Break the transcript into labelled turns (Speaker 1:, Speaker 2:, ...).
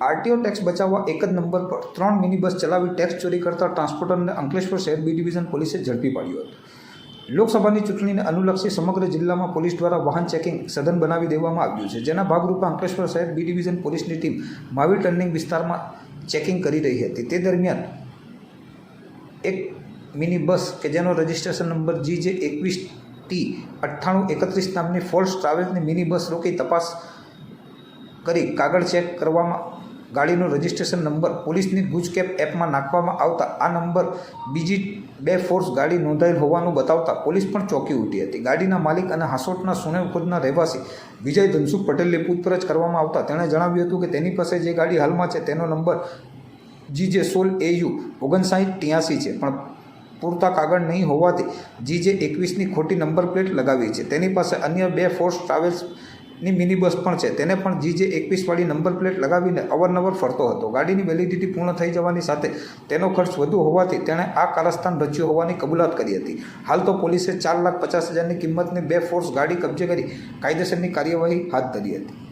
Speaker 1: RTO tax બચાવવા એક જ નંબર પર ત્રણ મિની બસ ચલાવી ટેક્સ ચોરી કરતા ટ્રાન્સપોર્ટરને અંકલેશ્વર શહેર બી ડિવિઝન પોલીસે ઝડપી પાડ્યો હતો. લોકસભાની ચૂંટણીને અનુલક્ષી સમગ્ર જિલ્લામાં પોલીસ દ્વારા વાહન ચેકિંગ સઘન બનાવી દેવામાં આવ્યું છે. જેના ભાગરૂપે અંકલેશ્વર શહેર બી ડિવિઝન પોલીસની ટીમ માવી ટર્નિંગ વિસ્તારમાં ચેકિંગ કરી રહી હતી. તે દરમિયાન એક મિની બસ કે જેનો રજિસ્ટ્રેશન નંબર જી જે એકવીસ ટી અઠ્ઠાણું એકત્રીસ નામની ફોલ્સ ટ્રાવેલ્સની મિની બસ રોકી તપાસ કરી કાગળ ચેક કરવામાં ગાડીનો રજિસ્ટ્રેશન નંબર પોલીસની ગુજકેપ એપમાં નાખવામાં આવતા આ નંબર બીજી બે ફોર્સ ગાડી નોંધાયેલ હોવાનું બતાવતા પોલીસ પણ ચોંકી ઉઠી હતી. ગાડીના માલિક અને હાસોટના સુનેખુદના રહેવાસી વિજય ધનસુખ પટેલની પૂછપરછ કરવામાં આવતા તેણે જણાવ્યું હતું કે તેની પાસે જે ગાડી હાલમાં છે તેનો નંબર જી જે સોલ એયુ ઓગણસાઠ ત્યાંસી છે, પણ પૂરતા કાગળ નહીં હોવાથી જી જે એકવીસની ખોટી નંબર પ્લેટ લગાવી છે. તેની પાસે અન્ય બે ફોર્સ ટ્રાવેલ્સની મિની બસ પણ છે. તેને પણ જી જે એકવીસવાળી નંબર પ્લેટ લગાવીને અવારનવાર ફરતો હતો. ગાડીની વેલિડિટી પૂર્ણ થઈ જવાની સાથે તેનો ખર્ચ વધુ હોવાથી તેણે આ કારસ્થાન રચ્યું હોવાની કબૂલાત કરી હતી. હાલ તો પોલીસે ચાર લાખ પચાસ હજારની કિંમતની બે ફોર્સ ગાડી કબજે કરી કાયદેસરની કાર્યવાહી હાથ ધરી હતી.